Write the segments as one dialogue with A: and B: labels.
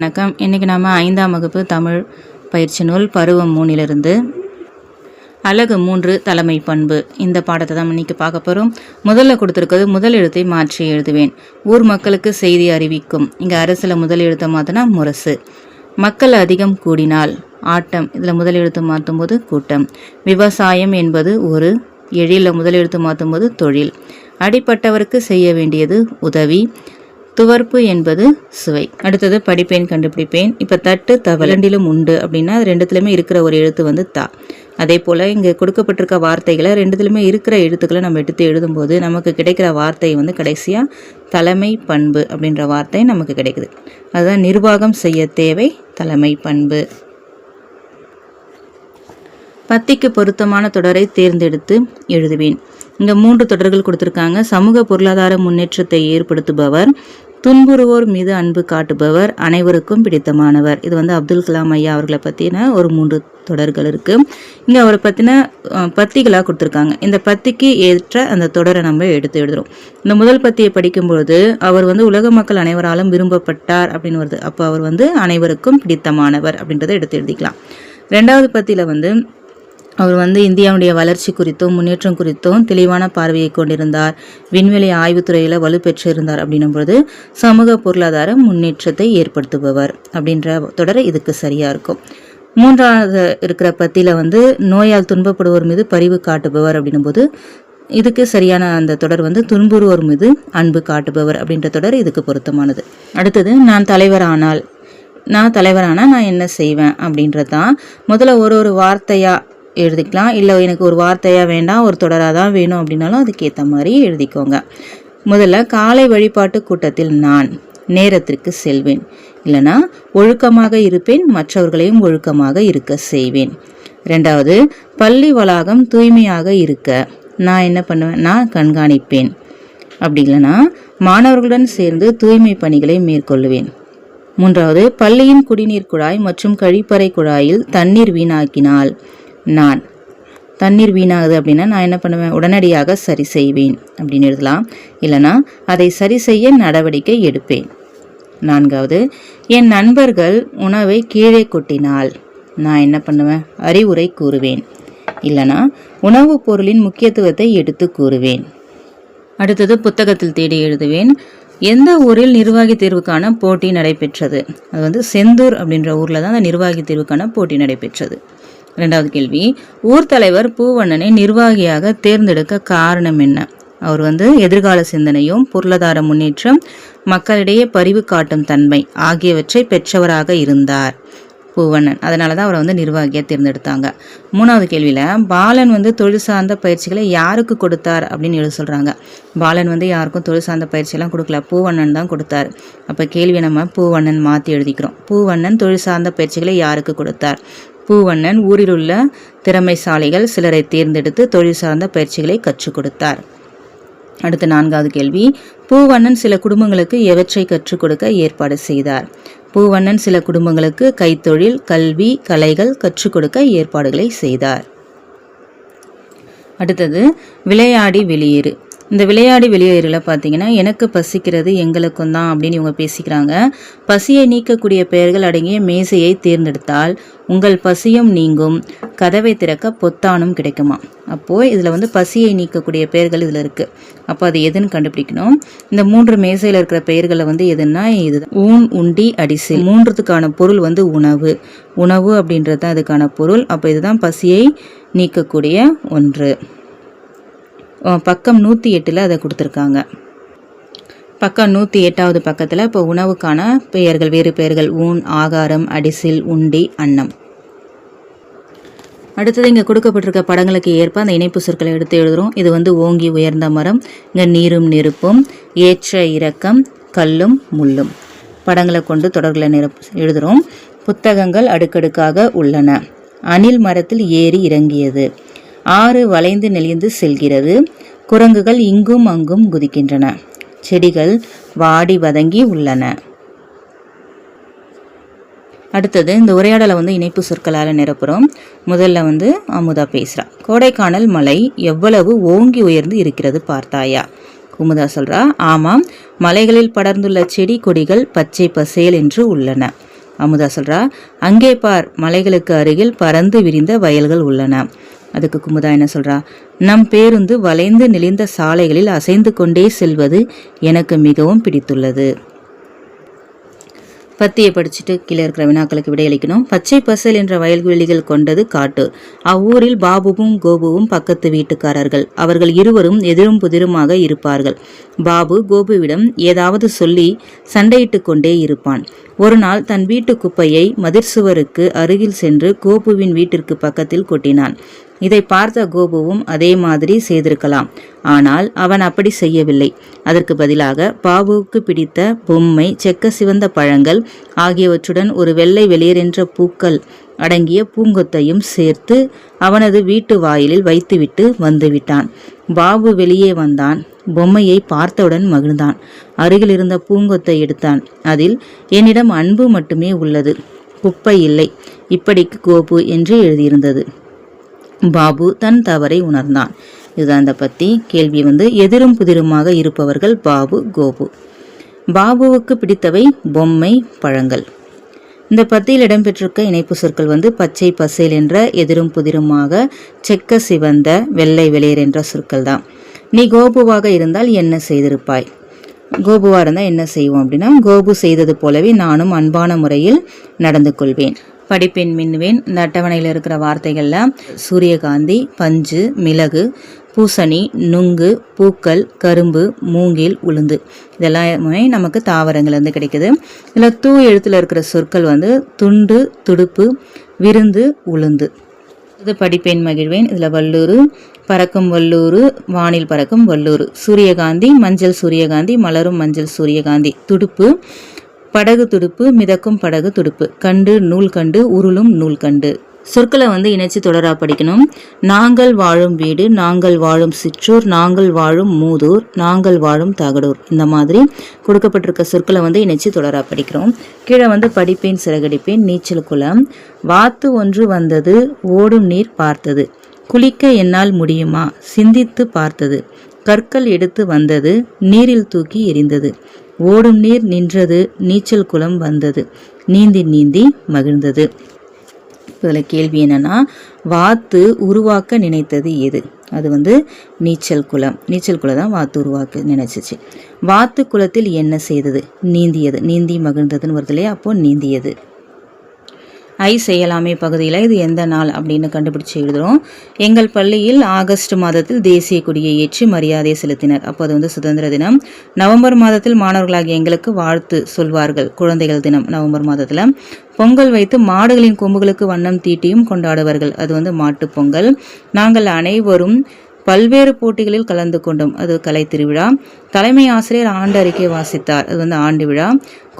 A: வணக்கம். இன்றைக்கி நாம் ஐந்தாம் வகுப்பு தமிழ் பயிற்சி நூல் பருவம் மூணிலிருந்து அழகு மூன்று தலைமை பண்பு. இந்த பாடத்தை தான் இன்றைக்கி பார்க்க போகிறோம் முதல்ல கொடுத்துருக்கிறது முதல் எழுத்தை மாற்றி எழுதுவேன். ஊர் மக்களுக்கு செய்தி அறிவிக்கும். இங்கே அரசில் முதல் எழுத்தை மாற்றினா முரசு. மக்கள் அதிகம் கூடினால் ஆட்டம். இதில் முதல் எழுத்து மாற்றும் போது கூட்டம். விவசாயம் என்பது ஒரு எழில முதல் எழுத்து மாற்றும் போது தொழில். அடிப்பட்டவருக்கு செய்ய வேண்டியது உதவி. துவர்ப்பு என்பது சுவை. அடுத்தது படிப்பேன் கண்டுபிடிப்பேன். இப்போ தட்டு தவள் ரெண்டிலும் உண்டு அப்படின்னா அது ரெண்டுத்துலையுமே இருக்கிற ஒரு எழுத்து வந்து தா. அதே போல் இங்கே கொடுக்கப்பட்டிருக்க வார்த்தைகளை ரெண்டுத்துலையுமே இருக்கிற எழுத்துக்களை நம்ம எடுத்து எழுதும்போது நமக்கு கிடைக்கிற வார்த்தை வந்து கடைசியாக தலைமை பண்பு அப்படின்ற வார்த்தை நமக்கு கிடைக்குது. அதுதான் நிர்வாகம் செய்ய தேவை தலைமை பண்பு. பத்திக்கு பொருத்தமான தொடரை தேர்ந்தெடுத்து எழுதுவேன். இங்கே மூன்று தொடர்கள் கொடுத்துருக்காங்க. சமூக பொருளாதார முன்னேற்றத்தை ஏற்படுத்துபவர் துன்புறுவோர் மீது அன்பு காட்டுபவர் அனைவருக்கும் பிடித்தமானவர். இது வந்து அப்துல் கலாம் ஐயா அவர்களை பற்றின ஒரு மூன்று தொடர்கள் இருக்குது இங்கே அவரை பற்றின பத்திகளாக கொடுத்துருக்காங்க. இந்த பத்திக்கு ஏற்ற அந்த தொடரை நம்ம எடுத்து எழுதுறோம். இந்த முதல் பத்தியை படிக்கும்பொழுது அவர் வந்து உலக மக்கள் அனைவராலும் விரும்பப்பட்டார் அப்படின்னு வருது. அப்போ அவர் வந்து அனைவருக்கும் பிடித்தமானவர் அப்படின்றத எடுத்து எழுதிக்கலாம். ரெண்டாவது பத்தியில் வந்து அவர் வந்து இந்தியாவுடைய வளர்ச்சி குறித்தும் முன்னேற்றம் குறித்தும் தெளிவான பார்வையை கொண்டிருந்தார். விண்வெளி ஆய்வுத்துறையில் வலுப்பெற்றிருந்தார் அப்படின்னும் பொழுது சமூக பொருளாதார முன்னேற்றத்தை ஏற்படுத்துபவர் அப்படின்ற தொடர் இதுக்கு சரியாக இருக்கும். மூன்றாவது இருக்கிற பத்தியில் வந்து நோயால் துன்பப்படுவோர் மீது பரிவு காட்டுபவர் அப்படின்னும் போது இதுக்கு சரியான அந்த தொடர் வந்து துன்புறுவோர் மீது அன்பு காட்டுபவர் அப்படின்ற தொடர் இதுக்கு பொருத்தமானது. அடுத்தது நான் தலைவரானால். நான் தலைவரானால் நான் என்ன செய்வேன் அப்படின்றது தான் முதல்ல ஒரு ஒரு வார்த்தையாக எழுதிக்கலாம். இல்லை எனக்கு ஒரு வார்த்தையாக வேண்டாம் ஒரு தொடராக தான் வேணும் அப்படின்னாலும் அதுக்கேற்ற மாதிரி எழுதிக்கோங்க. முதல்ல காலை வழிபாட்டு கூட்டத்தில் நான் நேரத்திற்கு செல்வேன். இல்லைனா ஒழுக்கமாக இருப்பேன் மற்றவர்களையும் ஒழுக்கமாக இருக்க செய்வேன். ரெண்டாவது பள்ளி வளாகம் தூய்மையாக இருக்க நான் என்ன பண்ணுவேன்? நான் கண்காணிப்பேன். அப்படி இல்லைனா மாணவர்களுடன் சேர்ந்து தூய்மை பணிகளை மேற்கொள்ளுவேன் மூன்றாவது பள்ளியின் குடிநீர் குழாய் மற்றும் கழிப்பறை குழாயில் தண்ணீர் வீணாக்கினால் நான். தண்ணீர் வீணாகுது அப்படின்னா நான் என்ன பண்ணுவேன்? உடனடியாக சரி செய்வேன் அப்படின்னு எழுதலாம். இல்லைனா அதை சரி செய்ய நடவடிக்கை எடுப்பேன். நான்காவது என் நண்பர்கள் உணவை கீழே கொட்டினால் நான் என்ன பண்ணுவேன்? அறிவுரை கூறுவேன். இல்லைனா உணவுப் பொருளின் முக்கியத்துவத்தை எடுத்து கூறுவேன். அடுத்தது புத்தகத்தில் தேடி எழுதுவேன். எந்த ஊரில் நிர்வாகி தேர்வுக்கான போட்டி நடைபெற்றது? அது வந்து செந்தூர் அப்படின்ற ஊரில் தான் அந்த நிர்வாகி தேர்வுக்கான போட்டி நடைபெற்றது. ரெண்டாவது கேள்வி. ஊர் தலைவர் பூவண்ணனை நிர்வாகியாக தேர்ந்தெடுக்க காரணம் என்ன? அவர் வந்து எதிர்கால சிந்தனையும் பொருளாதார முன்னேற்றம் மக்களிடையே பரிவு காட்டும் தன்மை ஆகியவற்றை பெற்றவராக இருந்தார் பூவண்ணன். அதனால தான் அவரை வந்து நிர்வாகியாக தேர்ந்தெடுத்தாங்க. மூணாவது கேள்வியில் பாலன் வந்து தொழில் சார்ந்த பயிற்சிகளை யாருக்கு கொடுத்தார் அப்படின்னு எழுத சொல்கிறாங்க பாலன் வந்து யாருக்கும் தொழில் சார்ந்த பயிற்சியெல்லாம் கொடுக்கல. பூவண்ணன் தான் கொடுத்தார். அப்போ கேள்வியை நம்ம பூவண்ணன் மாற்றி எழுதிக்கிறோம். பூவண்ணன் தொழில் சார்ந்த பயிற்சிகளை யாருக்கு கொடுத்தார்? பூவண்ணன் ஊரில் உள்ள திறமைசாலிகள் சிலரை தேர்ந்தெடுத்து தொழில் சார்ந்த பயிற்சிகளை கற்றுக் கொடுத்தார். அடுத்த நான்காவது கேள்வி. பூவண்ணன் சில குடும்பங்களுக்கு எவற்றை கற்றுக் கொடுக்க ஏற்பாடு செய்தார்? பூவண்ணன் சில குடும்பங்களுக்கு கைத்தொழில் கல்வி கலைகள் கற்றுக் கொடுக்க ஏற்பாடுகளை செய்தார். அடுத்தது விளையாடி வெளியேறு. இந்த விளையாடி வெளியேறல பார்த்தீங்கன்னா எனக்கு பசிக்கிறது எங்களுக்கும் தான் அப்படின்னு இவங்க பேசிக்கிறாங்க. பசியை நீக்கக்கூடிய பெயர்கள் அடங்கிய மேசையை தேர்ந்தெடுத்தால் உங்கள் பசியும் நீங்கும் கதவை திறக்க பொத்தானும் கிடைக்குமா அப்போது இதில் வந்து பசியை நீக்கக்கூடிய பெயர்கள் இதில் இருக்குது அப்போ அது எதுன்னு கண்டுபிடிக்கணும். இந்த மூன்று மேசையில் இருக்கிற பெயர்களை வந்து எதுன்னா இது ஊன் உண்டி அடிசில். மூன்றுத்துக்கான பொருள் வந்து உணவு. உணவு அப்படின்றது தான் அதுக்கான பொருள். அப்போ இதுதான் பசியை நீக்கக்கூடிய ஒன்று. பக்கம் நூற்றி எட்டில் அதை கொடுத்துருக்காங்க. பக்கம் நூற்றி எட்டாவது பக்கத்தில் இப்போ உணவுக்கான பெயர்கள் வேறு பெயர்கள் ஊன் ஆகாரம் அடிசில் உண்டி அன்னம். அடுத்தது இங்கே கொடுக்கப்பட்டிருக்க படங்களுக்கு ஏற்ப அந்த இணைப்பு சொற்களை எடுத்து எழுதுகிறோம் இது வந்து ஓங்கி உயர்ந்த மரம் இங்கே நீரும் நெருப்பும் ஏற்ற இறக்கம் கல்லும் முள்ளும். படங்களை கொண்டு தொடர்களை நிரப் எழுதுகிறோம் புத்தகங்கள் அடுக்கடுக்காக உள்ளன. அணில் மரத்தில் ஏறி இறங்கியது. ஆறு வளைந்து நெளிந்து செல்கிறது. குரங்குகள் இங்கும் அங்கும் குதிக்கின்றன. செடிகள் வாடி வதங்கி உள்ளன. அடுத்தது இந்த உரையாடலை வந்து இணைப்பு சொற்களால் நிரப்புகிறோம் முதல்ல வந்து அமுதா பேசுகிறா கோடைக்கானல் மலை எவ்வளவு ஓங்கி உயர்ந்து இருக்கிறது பார்த்தாயா? குமுதா சொல்கிறா ஆமாம் மலைகளில் படர்ந்துள்ள செடி கொடிகள் பச்சை பசேல் என்று உள்ளன. அமுதா சொல்கிறா அங்கே பார் மலைகளுக்கு அருகில் பறந்து விரிந்த வயல்கள் உள்ளன. அதுக்கு குமுதா என்ன சொல்றா? நம் பேருந்து வளைந்து நெளிந்த சாலைகளில் அசைந்து கொண்டே செல்வது எனக்கு மிகவும் பிடித்துள்ளது. பத்தியை படிச்சுட்டு கீழே இருக்கிற வினாக்களுக்கு விடையளிக்கணும். பச்சை பசல் என்ற வயல்வெளிகள் கொண்டது காட்டு. அவ்வூரில் பாபுவும் கோபுவும் பக்கத்து வீட்டுக்காரர்கள். அவர்கள் இருவரும் எதிரும் புதிருமாக இருப்பார்கள். பாபு கோபுவிடம் ஏதாவது சொல்லி சண்டையிட்டு கொண்டே இருப்பான். ஒரு நாள் தன் வீட்டு குப்பையை மதிர்சுவருக்கு அருகில் சென்று கோபுவின் வீட்டிற்கு பக்கத்தில் கொட்டினான். இதை பார்த்த கோபுவும் அதே மாதிரி செய்திருக்கலாம். ஆனால் அவன் அப்படி செய்யவில்லை. அதற்கு பதிலாக பாபுவுக்கு பிடித்த பொம்மை செக்க சிவந்த பழங்கள் ஆகியவற்றுடன் ஒரு வெள்ளை வெளியேறென்ற பூக்கள் அடங்கிய பூங்கொத்தையும் சேர்த்து அவனது வீட்டு வாயிலில் வைத்துவிட்டு வந்துவிட்டான். பாபு வெளியே வந்தான். பொம்மையை பார்த்தவுடன் மகிழ்ந்தான். அருகில் இருந்த பூங்கொத்தை எடுத்தான். அதில் என்னிடம் அன்பு மட்டுமே உள்ளது. குப்பை இல்லை. இப்படிக்கு கோபு என்று எழுதியிருந்தது. பாபு தன் தவறை உணர்ந்தான். இதுதான் அந்த பற்றி கேள்வி வந்து எதிரும் புதிருமாக இருப்பவர்கள் பாபு கோபு. பாபுவுக்கு பிடித்தவை பொம்மை பழங்கள். இந்த பத்தியில் இடம்பெற்றிருக்க இணைப்பு சொற்கள் வந்து பச்சை பசேல் என்ற எதிரும் புதிருமாக செக்க சிவந்த வெள்ளை வெளியர் என்ற சொற்கள் தான். நீ கோபுவாக இருந்தால் என்ன செய்திருப்பாய்? கோபுவாக இருந்தால் என்ன செய்வோம் அப்படின்னா கோபு செய்தது போலவே நானும் அன்பான முறையில் நடந்து கொள்வேன். படிப்பேன் மின்னுவேன். இந்த அட்டவணையில் இருக்கிற வார்த்தைகளில் சூரியகாந்தி பஞ்சு மிளகு பூசணி நுங்கு பூக்கள் கரும்பு மூங்கில் உளுந்து. இதெல்லாமே நமக்கு தாவரங்கள்லேருந்து கிடைக்குது. இதில் தூ எழுத்தில் இருக்கிற சொற்கள் வந்து துண்டு துடுப்பு விருந்து உளுந்து. இது படிப்பேன் மகிழ்வேன். இதில் வல்லூர் பறக்கும் வல்லூர் வானில் பறக்கும் வல்லூர் சூரியகாந்தி மஞ்சள் சூரியகாந்தி மலரும் மஞ்சள் சூரியகாந்தி. துடுப்பு படகு துடுப்பு மிதக்கும் படகு துடுப்பு. கண்டு நூல் கண்டு உருளும் நூல் கண்டு. சொற்களை வந்து இணைச்சு தொடரா படிக்கணும். நாங்கள் வாழும் வீடு நாங்கள் வாழும் சிற்றூர் நாங்கள் வாழும் மூதூர் நாங்கள் வாழும் தகடூர். இந்த மாதிரி கொடுக்கப்பட்டிருக்க சொற்களை வந்து இணைச்சு தொடரா படிக்கிறோம். கீழே வந்து படிப்பேன் சிறகடிப்பேன் நீச்சல் குளம். வாத்து ஒன்று வந்தது ஓடும் நீர் பார்த்தது. குளிக்க என்னால் முடியுமா? சிந்தித்து பார்த்தது. கற்கள் எடுத்து வந்தது நீரில் தூக்கி எரிந்தது ஓடும் நீர் நின்றது நீச்சல் குளம் வந்தது. நீந்தி நீந்தி மகிழ்ந்தது. இதில் கேள்வி என்னன்னா வாத்து உருவாக்க நினைத்தது எது? அது வந்து நீச்சல் குளம். நீச்சல் குளம் தான் வாத்து உருவாக்க நினைச்சிச்சு. வாத்து குளத்தில் என்ன செய்தது? நீந்தியது. நீந்தி மகிழ்ந்ததுன்னு வருது இல்லையா? அப்போ நீந்தியது. ஐ செய்யலாமே பகுதியில் இது எந்த நாள் அப்படின்னு கண்டுபிடிச்சு எழுதுகிறோம் எங்கள் பள்ளியில் ஆகஸ்ட் மாதத்தில் தேசிய கொடியை ஏற்றி மரியாதை செலுத்தினர். அப்போ அது வந்து சுதந்திர தினம். நவம்பர் மாதத்தில் மாணவர்களாகிய எங்களுக்கு வாழ்த்து சொல்வார்கள். குழந்தைகள் தினம் நவம்பர் மாதத்தில். பொங்கல் வைத்து மாடுகளின் கொம்புகளுக்கு வண்ணம் தீட்டியும் கொண்டாடுவார்கள். அது வந்து மாட்டுப் பொங்கல். நாங்கள் அனைவரும் பல்வேறு போட்டிகளில் கலந்து கொண்டோம் அது கலை திருவிழா. தலைமை ஆசிரியர் ஆண்டு அறிக்கை வாசித்தார். அது வந்து ஆண்டு விழா.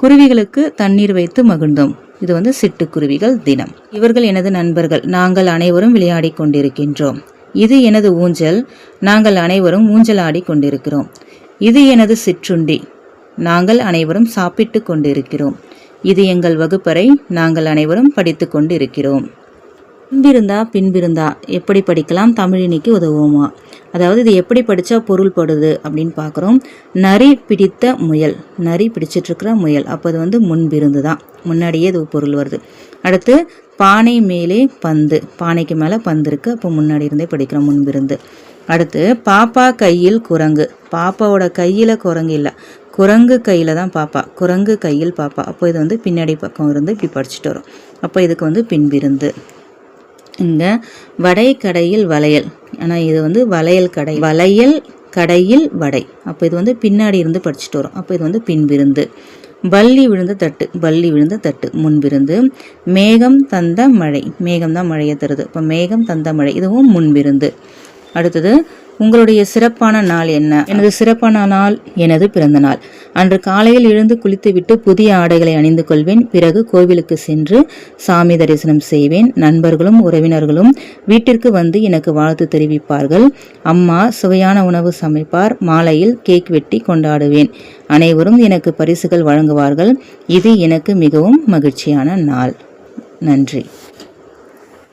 A: குருவிகளுக்கு தண்ணீர் வைத்து மகிழ்ந்தோம். இது வந்து சிட்டுக்குருவிகள் தினம். இவர்கள் எனது நண்பர்கள். நாங்கள் அனைவரும் விளையாடி கொண்டிருக்கின்றோம். இது எனது ஊஞ்சல். நாங்கள் அனைவரும் ஊஞ்சல் ஆடி கொண்டிருக்கிறோம். இது எனது சிற்றுண்டி. நாங்கள் அனைவரும் சாப்பிட்டு கொண்டிருக்கிறோம். இது எங்கள் வகுப்பறை. நாங்கள் அனைவரும் படித்து கொண்டு இருக்கிறோம் பின்பிருந்தா பின்பிருந்தா எப்படி படிக்கலாம்? தமிழினிக்கு உதவுமா? அதாவது இது எப்படி படித்தா பொருள்படுது அப்படின்னு பார்க்குறோம். நரி பிடித்த முயல். நரி பிடிச்சிட்ருக்கிற முயல். அப்போ அது வந்து முன்பிருந்து தான். முன்னாடியே இது பொருள் வருது. அடுத்து பானை மேலே பந்து. பானைக்கு மேலே பந்து இருக்குது அப்போ முன்னாடி இருந்தே படிக்கிறோம் முன்பிருந்து. அடுத்து பாப்பா கையில் குரங்கு. பாப்பாவோட கையில் குரங்கு இல்லை. குரங்கு கையில் தான் பாப்பா. குரங்கு கையில் பாப்பா. அப்போ இது வந்து பின்னாடி பக்கம் இருந்து இப்படி படிச்சுட்டு வரும். அப்போ இதுக்கு வந்து பின்பிருந்து. இந்த வடை கடையில் வளையல். ஆனால் இது வந்து வளையல் கடை. வளையல் கடையில் வடை. அப்போ இது வந்து பின்னாடி இருந்து படிச்சுட்டு வரும். அப்போ இது வந்து பின்விருந்து பள்ளி விழுந்த தட்டு. பள்ளி விழுந்த தட்டு. முன்பிருந்து மேகம் தந்த மழை. மேகம் தான் மழையை தருது. இப்போ மேகம் தந்த மழை. இதுவும் முன்பிருந்து அடுத்தது உங்களுடைய சிறப்பான நாள் என்ன? எனது சிறப்பான நாள் எனது பிறந்த நாள். அன்று காலையில் எழுந்து குளித்துவிட்டு புதிய ஆடைகளை அணிந்து கொள்வேன். பிறகு கோவிலுக்கு சென்று சாமி தரிசனம் செய்வேன். நண்பர்களும் உறவினர்களும் வீட்டிற்கு வந்து எனக்கு வாழ்த்து தெரிவிப்பார்கள். அம்மா சுவையான உணவு சமைப்பார். மாலையில் கேக் வெட்டி கொண்டாடுவேன். அனைவரும் எனக்கு பரிசுகள் வழங்குவார்கள். இது எனக்கு மிகவும் மகிழ்ச்சியான நாள். நன்றி.